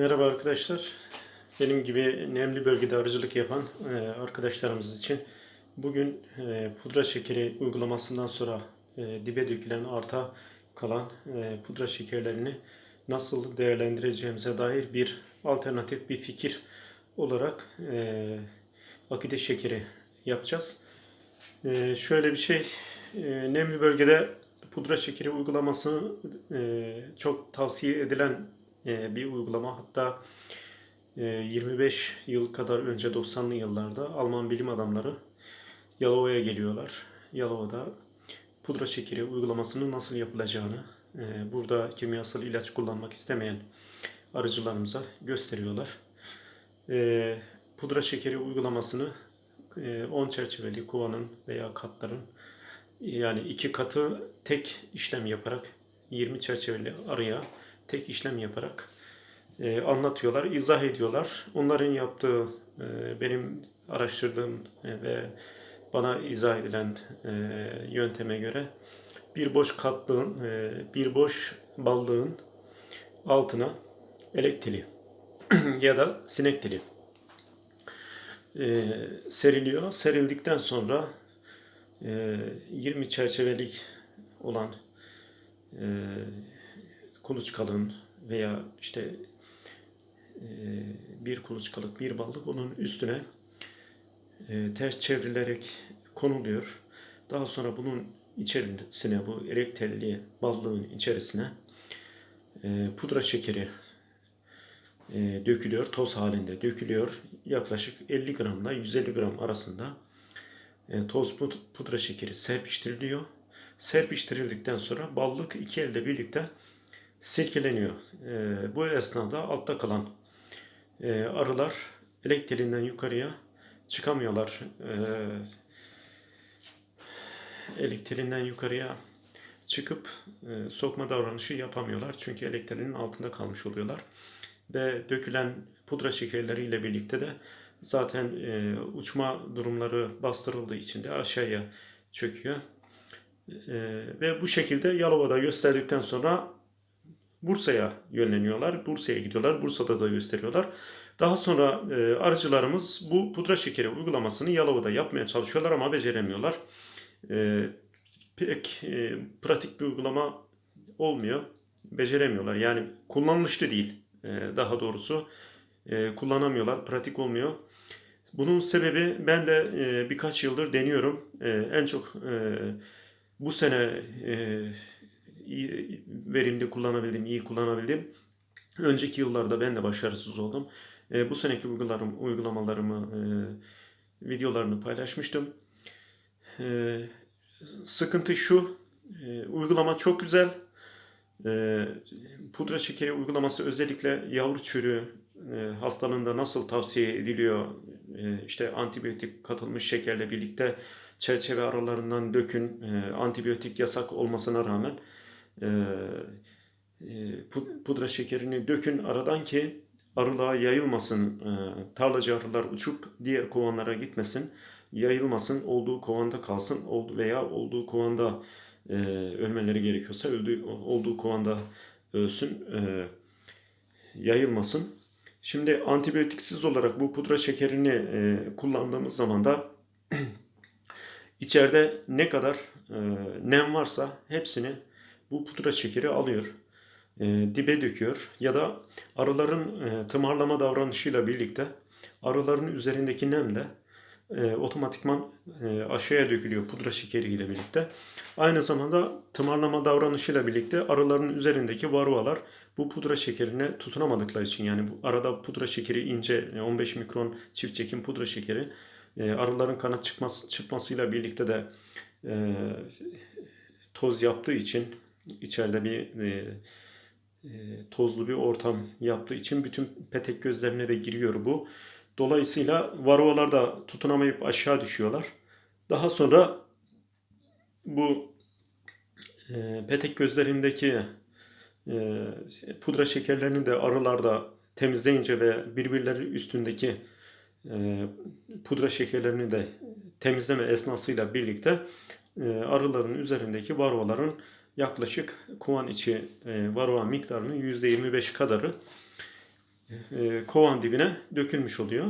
Merhaba arkadaşlar. Benim gibi nemli bölgede arıcılık yapan e, arkadaşlarımız için bugün e, pudra şekeri uygulamasından sonra e, dibe dökülen arta kalan pudra şekerlerini nasıl değerlendireceğimize dair bir alternatif bir fikir olarak akide şekeri yapacağız. Şöyle bir şey, nemli bölgede pudra şekeri uygulaması çok tavsiye edilen bir uygulama. Hatta e, 25 yıl kadar önce 90'lı yıllarda Alman bilim adamları Yalova'ya geliyorlar. Yalova'da pudra şekeri uygulamasının nasıl yapılacağını e, burada kimyasal ilaç kullanmak istemeyen arıcılarımıza gösteriyorlar. E, pudra şekeri uygulamasını e, 10 çerçeveli kovanın veya katların yani iki katı tek işlem yaparak 20 çerçeveli araya tek işlem yaparak e, anlatıyorlar, izah ediyorlar. Onların yaptığı e, benim araştırdığım e, ve bana izah edilen e, yönteme göre bir boş katlığın, e, bir boş ballığın altına elek teli ya da sinek teli e, seriliyor. Serildikten sonra e, 20 çerçevelik olan e, kuluçkalığın veya işte e, bir kuluçkalık bir ballık onun üstüne e, ters çevrilerek konuluyor. Daha sonra bunun içerisine bu erek telli ballığın içerisine e, pudra şekeri dökülüyor. Toz halinde dökülüyor. Yaklaşık 50 gramla 150 gram arasında toz pud- pudra şekeri serpiştiriliyor. Serpiştirildikten sonra ballık iki elde birlikte silkeleniyor. E, bu esnada altta kalan e, arılar elektriğinden yukarıya çıkamıyorlar. E, elektriğinden yukarıya çıkıp e, sokma davranışı yapamıyorlar. Çünkü elektriğinin altında kalmış oluyorlar. Ve dökülen pudra şekerleriyle birlikte de zaten e, uçma durumları bastırıldığı için de aşağıya çöküyor. E, ve bu şekilde Yalova'da gösterdikten sonra Bursa'ya yönleniyorlar. Bursa'ya gidiyorlar. Bursa'da da gösteriyorlar. Daha sonra e, arıcılarımız bu pudra şekeri uygulamasını Yalova'da yapmaya çalışıyorlar ama beceremiyorlar. E, pek e, pratik bir uygulama olmuyor. Beceremiyorlar. Yani kullanışlı değil e, daha doğrusu. E, kullanamıyorlar. Pratik olmuyor. Bunun sebebi ben de e, birkaç yıldır deniyorum. E, en çok e, bu sene e, iyi, verimli kullanabildim, iyi kullanabildim. Önceki yıllarda ben de başarısız oldum. E, bu seneki uygularım, uygulamalarımı, e, videolarını paylaşmıştım. E, sıkıntı şu, e, uygulama çok güzel. E, pudra şekeri uygulaması özellikle yavru çürüğü e, hastalığında nasıl tavsiye ediliyor? E, işte antibiyotik katılmış şekerle birlikte çerçeve aralarından dökün. E, antibiyotik yasak olmasına rağmen pudra şekerini dökün aradan ki arılığa yayılmasın. Tarlacı arılar uçup diğer kovanlara gitmesin. Yayılmasın, olduğu kovanda kalsın veya olduğu kovanda ölmeleri gerekiyorsa öldüğü, olduğu kovanda ölsün. Yayılmasın. Şimdi antibiyotiksiz olarak bu pudra şekerini kullandığımız zaman da içeride ne kadar nem varsa hepsini bu pudra şekeri alıyor. E, dibe döküyor ya da arıların e, tımarlama davranışıyla birlikte arıların üzerindeki nem de e, otomatikman e, aşağıya dökülüyor pudra şekeri ile birlikte. Aynı zamanda tımarlama davranışıyla birlikte arıların üzerindeki varroalar bu pudra şekerine tutunamadıkları için yani bu arada pudra şekeri ince e, 15 mikron çift çekim pudra şekeri e, arıların kanat çıkması, çıkmasıyla birlikte de e, toz yaptığı için içeride bir e, e, tozlu bir ortam yaptığı için bütün petek gözlerine de giriyor bu. Dolayısıyla varroalar da tutunamayıp aşağı düşüyorlar. Daha sonra bu e, petek gözlerindeki e, pudra şekerlerini de arılar da temizleyince ve birbirleri üstündeki e, pudra şekerlerini de temizleme esnasıyla birlikte e, arıların üzerindeki varroaların yaklaşık kovan içi e, varroa miktarının %25 kadarı e, kovan dibine dökülmüş oluyor.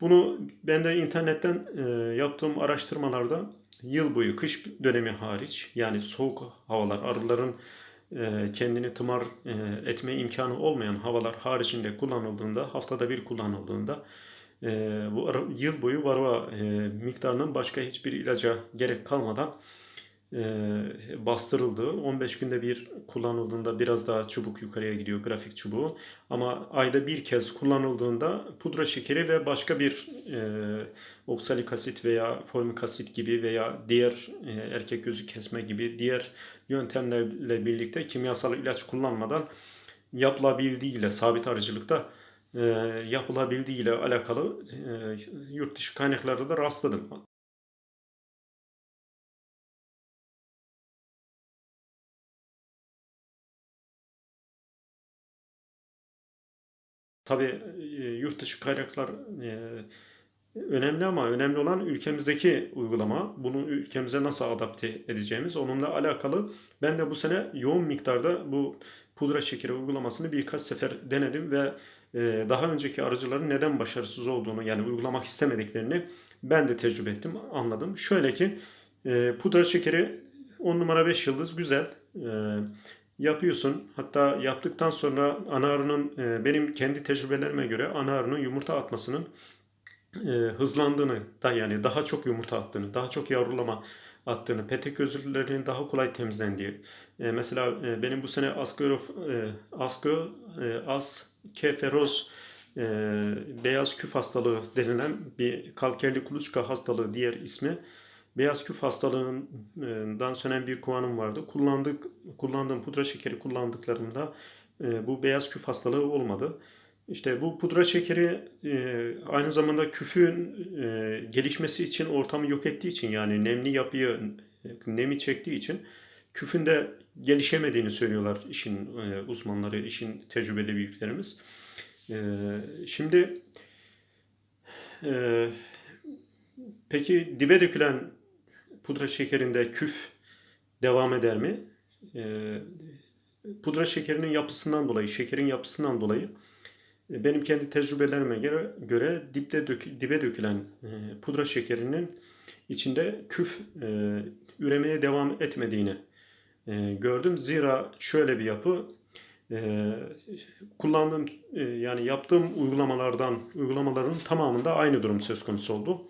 Bunu ben de internetten e, yaptığım araştırmalarda yıl boyu kış dönemi hariç yani soğuk havalar arıların kendini tımar etme imkanı olmayan havalar haricinde kullanıldığında haftada bir kullanıldığında bu yıl boyu varroa miktarının başka hiçbir ilaca gerek kalmadan e, bastırıldığı 15 günde bir kullanıldığında biraz daha çubuk yukarıya gidiyor grafik çubuğu ama ayda bir kez kullanıldığında pudra şekeri ve başka bir e, oksalik asit veya formik asit gibi veya diğer e, erkek gözü kesme gibi diğer yöntemlerle birlikte kimyasal ilaç kullanmadan yapılabildiğiyle sabit arıcılıkta e, yapılabildiğiyle alakalı e, yurt dışı kaynaklarda da rastladım. Tabii e, yurt dışı kaynaklar e, önemli ama önemli olan ülkemizdeki uygulama. Bunu ülkemize nasıl adapte edeceğimiz onunla alakalı. Ben de bu sene yoğun miktarda bu pudra şekeri uygulamasını birkaç sefer denedim ve e, daha önceki arıcıların neden başarısız olduğunu yani uygulamak istemediklerini ben de tecrübe ettim, anladım. Şöyle ki pudra şekeri 10 numara 5 yıldız güzel. Yapıyorsun. Hatta yaptıktan sonra ana arının e, benim kendi tecrübelerime göre ana arının yumurta atmasının e, hızlandığını da yani daha çok yumurta attığını, daha çok yavrulama attığını, petek özürlerinin daha kolay temizlendiği. E, mesela benim bu sene askero, e, askı, e, askeferoz e, beyaz küf hastalığı denilen bir kalkerli kuluçka hastalığı diğer ismi. Beyaz küf hastalığından sönen bir kovanım vardı. Kullandık, kullandığım pudra şekeri kullandıklarımda e, bu beyaz küf hastalığı olmadı. İşte bu pudra şekeri e, aynı zamanda küfün e, gelişmesi için ortamı yok ettiği için yani nemli yapıyı nemi çektiği için küfün de gelişemediğini söylüyorlar işin e, uzmanları, işin tecrübeli büyüklerimiz. E, şimdi e, peki dibe dökülen pudra şekerinde küf devam eder mi? E, pudra şekerinin yapısından dolayı, şekerin yapısından dolayı e, benim kendi tecrübelerime göre, göre dipte dök, dibe dökülen e, pudra şekerinin içinde küf e, üremeye devam etmediğini e, gördüm. Zira şöyle bir yapı e, kullandığım e, yani yaptığım uygulamalardan uygulamaların tamamında aynı durum söz konusu oldu.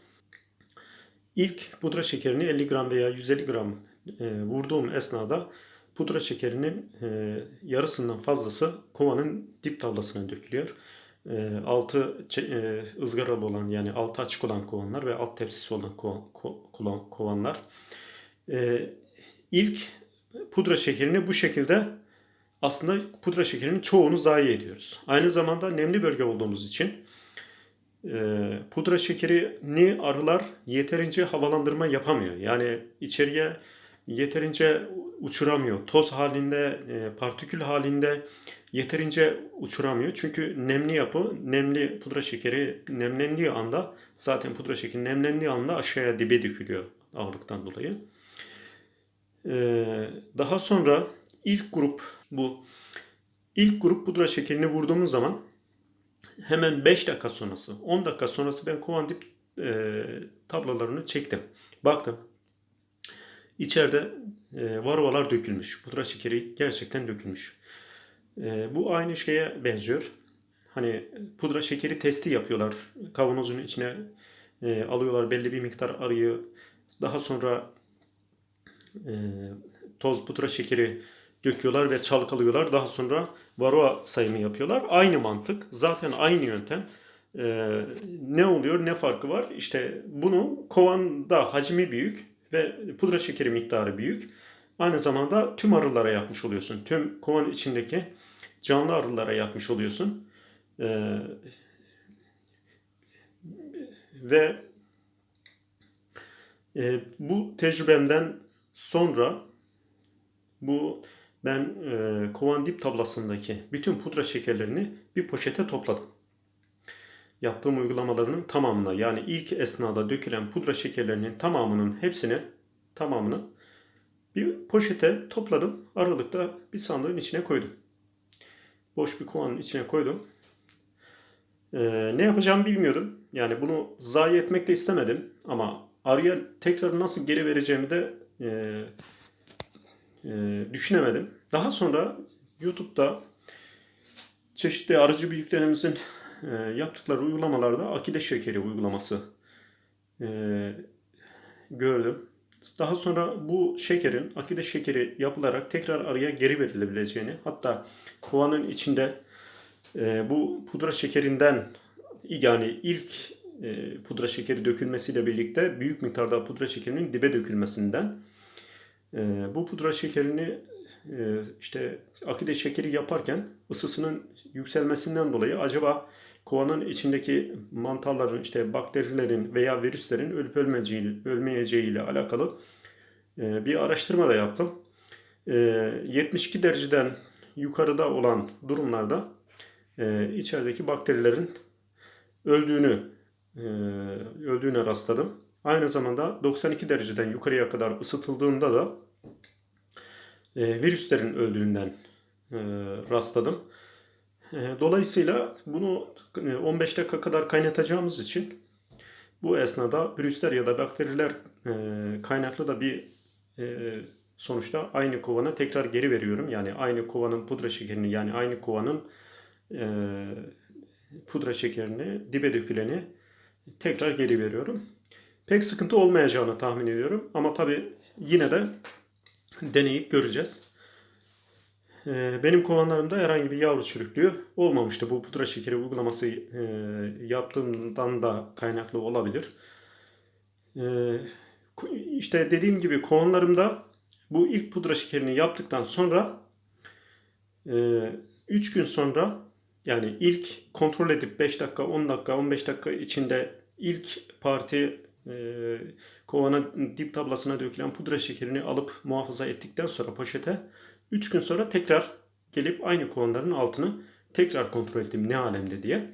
İlk pudra şekerini 50 gram veya 150 gram e, vurduğum esnada pudra şekerinin e, yarısından fazlası kovanın dip tablasına dökülüyor. E, altı e, ızgaralı olan yani altı açık olan kovanlar ve alt tepsisi olan kovan, ko- kovan- kovanlar. E, ilk pudra şekerini bu şekilde aslında pudra şekerinin çoğunu zayi ediyoruz. Aynı zamanda nemli bölge olduğumuz için pudra şekerini arılar yeterince havalandırma yapamıyor. Yani içeriye yeterince uçuramıyor. Toz halinde, e, partikül halinde yeterince uçuramıyor. Çünkü nemli yapı, nemli pudra şekeri nemlendiği anda zaten pudra şekeri nemlendiği anda aşağıya dibe dökülüyor ağırlıktan dolayı. Ee, daha sonra ilk grup bu. İlk grup pudra şekerini vurduğumuz zaman hemen 5 dakika sonrası, 10 dakika sonrası ben kovan dip e, tablolarını çektim. Baktım. İçeride e, varroalar dökülmüş. Pudra şekeri gerçekten dökülmüş. E, bu aynı şeye benziyor. Hani pudra şekeri testi yapıyorlar. Kavanozun içine e, alıyorlar belli bir miktar arıyı. Daha sonra e, toz pudra şekeri döküyorlar ve çalkalıyorlar. Daha sonra varroa sayımı yapıyorlar. Aynı mantık. Zaten aynı yöntem. Ee, ne oluyor? Ne farkı var? İşte bunu kovanda hacmi büyük ve pudra şekeri miktarı büyük. Aynı zamanda tüm arılara yapmış oluyorsun. Tüm kovan içindeki canlı arılara yapmış oluyorsun. Ee, ve e, bu tecrübemden sonra bu ben e, kovan dip tablasındaki bütün pudra şekerlerini bir poşete topladım. Yaptığım uygulamalarının tamamına yani ilk esnada dökülen pudra şekerlerinin tamamının hepsini tamamını bir poşete topladım. Aralıkta bir sandığın içine koydum. Boş bir kovanın içine koydum. Ee, ne yapacağımı bilmiyordum. Yani bunu zayi etmek de istemedim. Ama arıya tekrar nasıl geri vereceğimi de e, e, düşünemedim. Daha sonra YouTube'da çeşitli arıcı büyüklerimizin e, yaptıkları uygulamalarda akide şekeri uygulaması e, gördüm. Daha sonra bu şekerin akide şekeri yapılarak tekrar arıya geri verilebileceğini hatta kovanın içinde e, bu pudra şekerinden yani ilk pudra şekeri dökülmesiyle birlikte büyük miktarda pudra şekerinin dibe dökülmesinden e, bu pudra şekerini e, işte akide şekeri yaparken ısısının yükselmesinden dolayı acaba kovanın içindeki mantarların işte bakterilerin veya virüslerin ölüp ölmeyeceği, ölmeyeceği ile alakalı e, bir araştırma da yaptım. E, 72 dereceden yukarıda olan durumlarda e, içerideki bakterilerin öldüğünü e, öldüğüne rastladım. Aynı zamanda 92 dereceden yukarıya kadar ısıtıldığında da e, virüslerin öldüğünden e, rastladım. E, dolayısıyla bunu e, 15 dakika kadar kaynatacağımız için bu esnada virüsler ya da bakteriler e, kaynaklı da bir e, sonuçta aynı kovana tekrar geri veriyorum. Yani aynı kovanın pudra şekerini yani aynı kovanın e, pudra şekerini dibe döküleni tekrar geri veriyorum. Pek sıkıntı olmayacağını tahmin ediyorum. Ama tabii yine de deneyip göreceğiz. Ee, Benim kovanlarımda herhangi bir yavru çürüklüğü olmamıştı. Bu pudra şekeri uygulaması e, yaptığımdan da kaynaklı olabilir. Ee, İşte dediğim gibi kovanlarımda bu ilk pudra şekerini yaptıktan sonra 3 gün sonra yani ilk kontrol edip 5 dakika, 10 dakika, 15 dakika içinde ilk parti e, kovana dip tablasına dökülen pudra şekerini alıp muhafaza ettikten sonra poşete 3 gün sonra tekrar gelip aynı kovanların altını tekrar kontrol ettim ne alemde diye.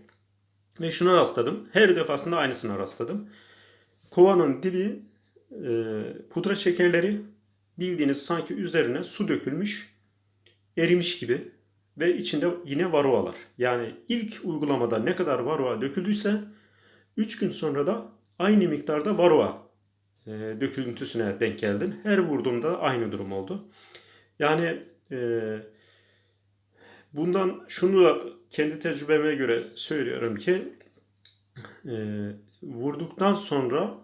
Ve şuna rastladım. Her defasında aynısına rastladım. Kovanın dibi e, pudra şekerleri bildiğiniz sanki üzerine su dökülmüş, erimiş gibi ve içinde yine varoalar. Yani ilk uygulamada ne kadar varoa döküldüyse 3 gün sonra da aynı miktarda varoa e, döküntüsüne denk geldim. Her vurduğumda aynı durum oldu. Yani e, bundan şunu da kendi tecrübeme göre söylüyorum ki e, vurduktan sonra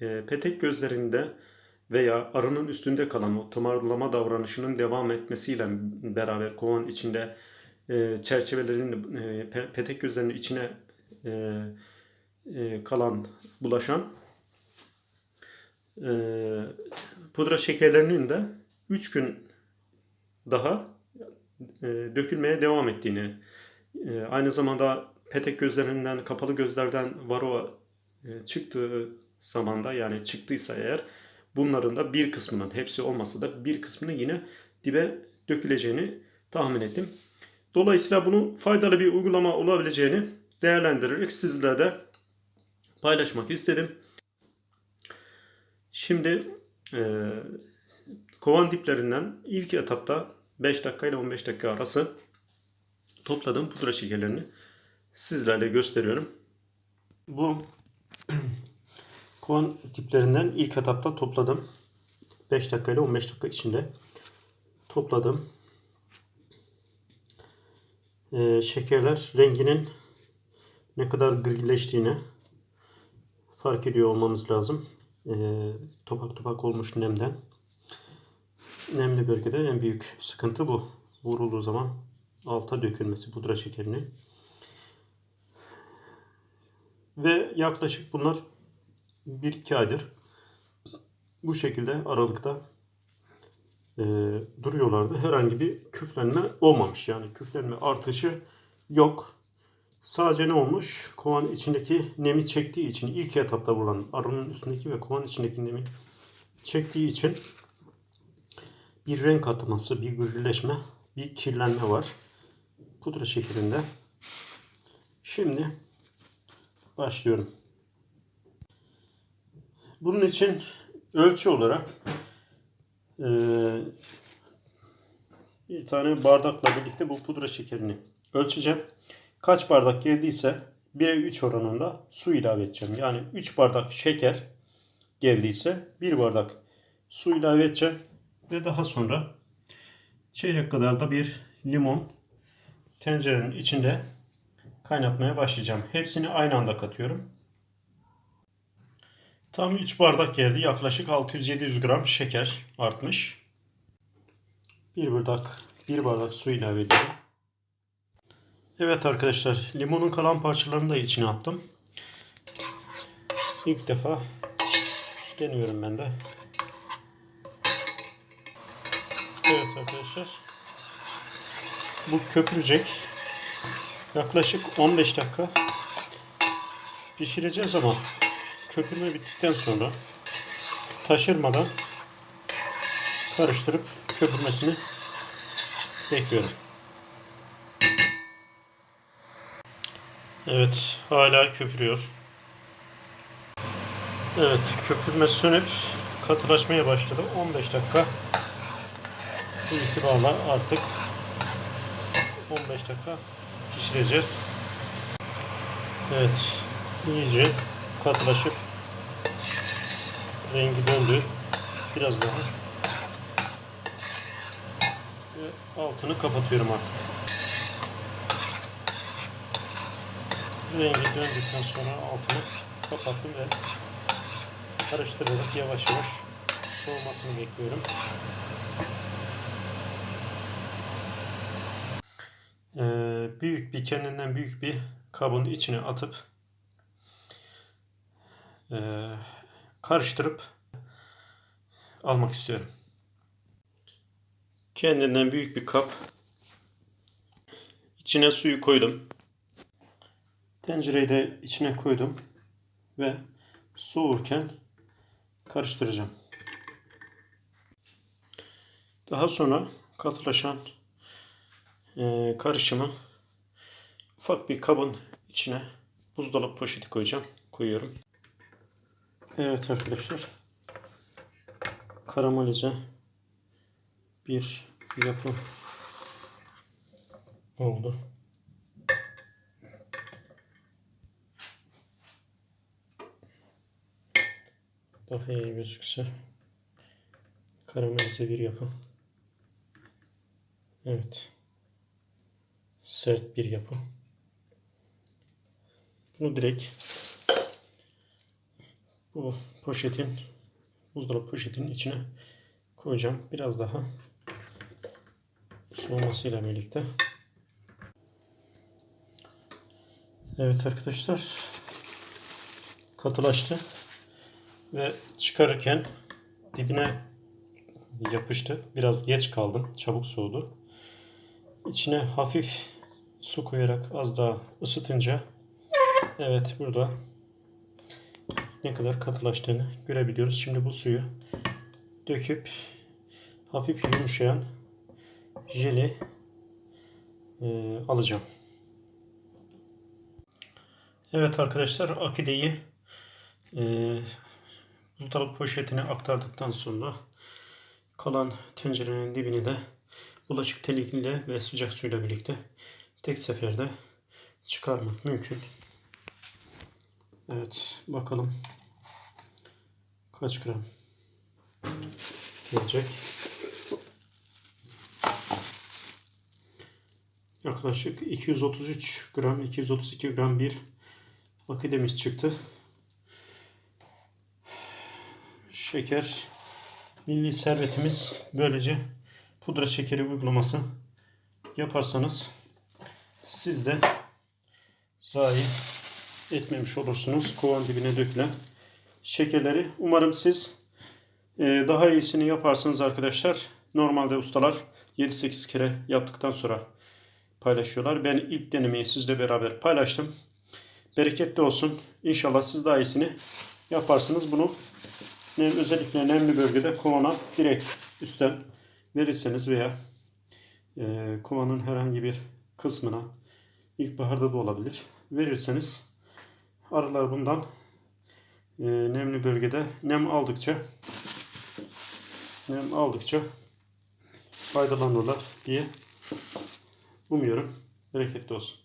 e, petek gözlerinde veya arının üstünde kalan o tımarlama davranışının devam etmesiyle beraber kovan içinde e, çerçevelerin e, pe- petek gözlerinin içine e, e, kalan bulaşan e, pudra şekerlerinin de 3 gün daha e, dökülmeye devam ettiğini aynı zamanda petek gözlerinden kapalı gözlerden varo e, çıktığı zamanda yani çıktıysa eğer bunların da bir kısmının hepsi olmasa da bir kısmının yine dibe döküleceğini tahmin ettim. Dolayısıyla bunun faydalı bir uygulama olabileceğini değerlendirerek sizlerle de paylaşmak istedim. Şimdi e, kovan diplerinden ilk etapta 5 dakika ile 15 dakika arası topladığım pudra şekerlerini sizlerle gösteriyorum. Bu kovan diplerinden ilk etapta topladım. 5 dakika ile 15 dakika içinde topladım. Ee, şekerler renginin ne kadar grileştiğini fark ediyor olmamız lazım. Ee, topak topak olmuş nemden. Nemli bölgede en büyük sıkıntı bu. Vurulduğu zaman alta dökülmesi pudra şekerini. Ve yaklaşık bunlar 1-2 aydır bu şekilde aralıkta e, duruyorlardı. Herhangi bir küflenme olmamış. Yani küflenme artışı yok. Sadece ne olmuş? Kovan içindeki nemi çektiği için ilk etapta vurulan arının üstündeki ve kovan içindeki nemi çektiği için bir renk atması, bir grileşme, bir kirlenme var. Pudra şekerinde. Şimdi başlıyorum. Bunun için ölçü olarak eee, bir tane bardakla birlikte bu pudra şekerini ölçeceğim. Kaç bardak geldiyse 1'e 3 oranında su ilave edeceğim. Yani 3 bardak şeker geldiyse 1 bardak su ilave edeceğim. Ve daha sonra çeyrek kadar da bir limon tencerenin içinde kaynatmaya başlayacağım. Hepsini aynı anda katıyorum. Tam 3 bardak geldi. Yaklaşık 600-700 gram şeker artmış. 1 bardak 1 bardak su ilave ediyorum. Evet arkadaşlar limonun kalan parçalarını da içine attım. İlk defa deniyorum ben de. Evet arkadaşlar. Bu köpürecek. Yaklaşık 15 dakika pişireceğiz ama köpürme bittikten sonra taşırmadan karıştırıp köpürmesini bekliyorum. Evet, hala köpürüyor. Evet, köpürme sönüp katılaşmaya başladı. 15 dakika bu itibarla artık 15 dakika pişireceğiz. Evet, iyice katılaşıp rengi döndü. Biraz daha ve altını kapatıyorum artık. Rengi döndükten sonra altını kapattım ve karıştırarak yavaş yavaş soğumasını bekliyorum. Ee, büyük bir kendinden büyük bir kabın içine atıp e, karıştırıp almak istiyorum. Kendinden büyük bir kap içine suyu koydum. Tencereyi de içine koydum ve soğurken karıştıracağım. Daha sonra katılaşan e, karışımı ufak bir kabın içine buzdolabı poşeti koyacağım. Koyuyorum. Evet arkadaşlar. Karamelize bir yapı oldu. Daha iyi gözükse. Karamelize bir yapı. Evet. Sert bir yapı. Bunu direkt bu poşetin buzdolabı poşetinin içine koyacağım. Biraz daha soğumasıyla birlikte. Evet arkadaşlar katılaştı ve çıkarırken dibine yapıştı. Biraz geç kaldım. Çabuk soğudu. İçine hafif su koyarak az daha ısıtınca evet burada ne kadar katılaştığını görebiliyoruz. Şimdi bu suyu döküp hafif yumuşayan jeli e, alacağım. Evet arkadaşlar akideyi e, buzdolabı poşetine aktardıktan sonra kalan tencerenin dibini de bulaşık teliyle ve sıcak suyla birlikte tek seferde çıkarmak mümkün. Evet bakalım kaç gram gelecek. Yaklaşık 233 gram 232 gram bir akidemiz çıktı. Şeker milli servetimiz böylece pudra şekeri uygulaması yaparsanız siz de zayi etmemiş olursunuz. Kovan dibine dökülen şekerleri. Umarım siz e, daha iyisini yaparsınız arkadaşlar. Normalde ustalar 7-8 kere yaptıktan sonra paylaşıyorlar. Ben ilk denemeyi sizle beraber paylaştım. Bereketli olsun. İnşallah siz daha iyisini yaparsınız. Bunu özellikle nemli bölgede kovana direkt üstten verirseniz veya e, kovanın herhangi bir kısmına ilkbaharda da olabilir verirseniz arılar bundan e, nemli bölgede nem aldıkça nem aldıkça faydalanırlar diye umuyorum. Bereketli olsun.